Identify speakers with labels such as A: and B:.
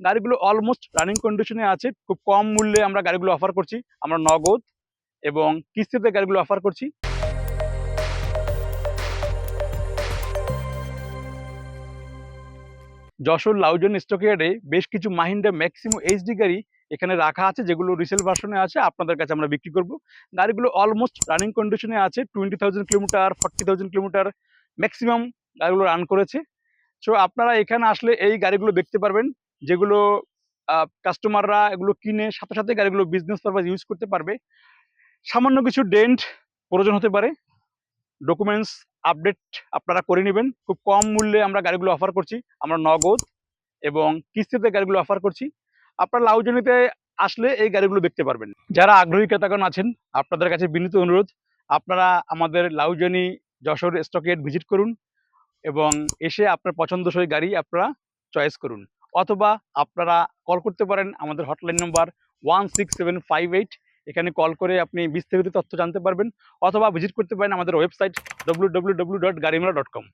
A: গাড়িগুলো almost running কন্ডিশনে আছে। খুব কম মূল্যে আমরা গাড়িগুলো অফার করছি। আমরা নগদ এবং কিস্তিতে গাড়িগুলো অফার করছি। যশোর লাউজন স্টকইয়ার্ডে বেশ কিছু মাহিন্দ্রা ম্যাক্সিমো এইচডি গাড়ি এখানে রাখা আছে, যেগুলো রিসেল ভার্সনে আছে, আপনাদের কাছে আমরা বিক্রি করব। গাড়িগুলো অলমোস্ট রানিং কন্ডিশনে আছে twenty thousand kilometre forty thousand kilometre maximum গাড়িগুলো রান করেছে। সো আপনারা এখানে আসলে এই গাড়িগুলো দেখতে পারবেন। যেগুলো কাস্টমাররা এগুলো কিনে সাথে সাথে গাড়িগুলো বিজনেস পারপাস ইউজ করতে পারবে। সামান্য কিছু ডেন্ট প্রয়োজন হতে পারে। ডকুমেন্টস আপডেট আপনারা করে নেবেন। খুব কম মূল্যে আমরা গাড়িগুলো অফার করছি। আমরা নগদ এবং কিস্তিতে গাড়িগুলো অফার করছি। আপনারা লাউজনিতে আসলে এই গাড়িগুলো দেখতে পারবেন। যারা আগ্রহী ক্রেতাগণ আছেন, আপনাদের কাছে বিনীত অনুরোধ, আপনারা আমাদের লাউজনি যশোর স্টকেট ভিজিট করুন এবং এসে আপনার পছন্দসই গাড়ি আপনারা চয়েস করুন। অথবা আপনারা কল করতে পারেন আমাদের hotline number one six seven five eight এখানে কল করে আপনি বিস্তারিত তথ্য জানতে পারবেন অথবা ভিজিট করতে পারেন আমাদের website W W dot dot com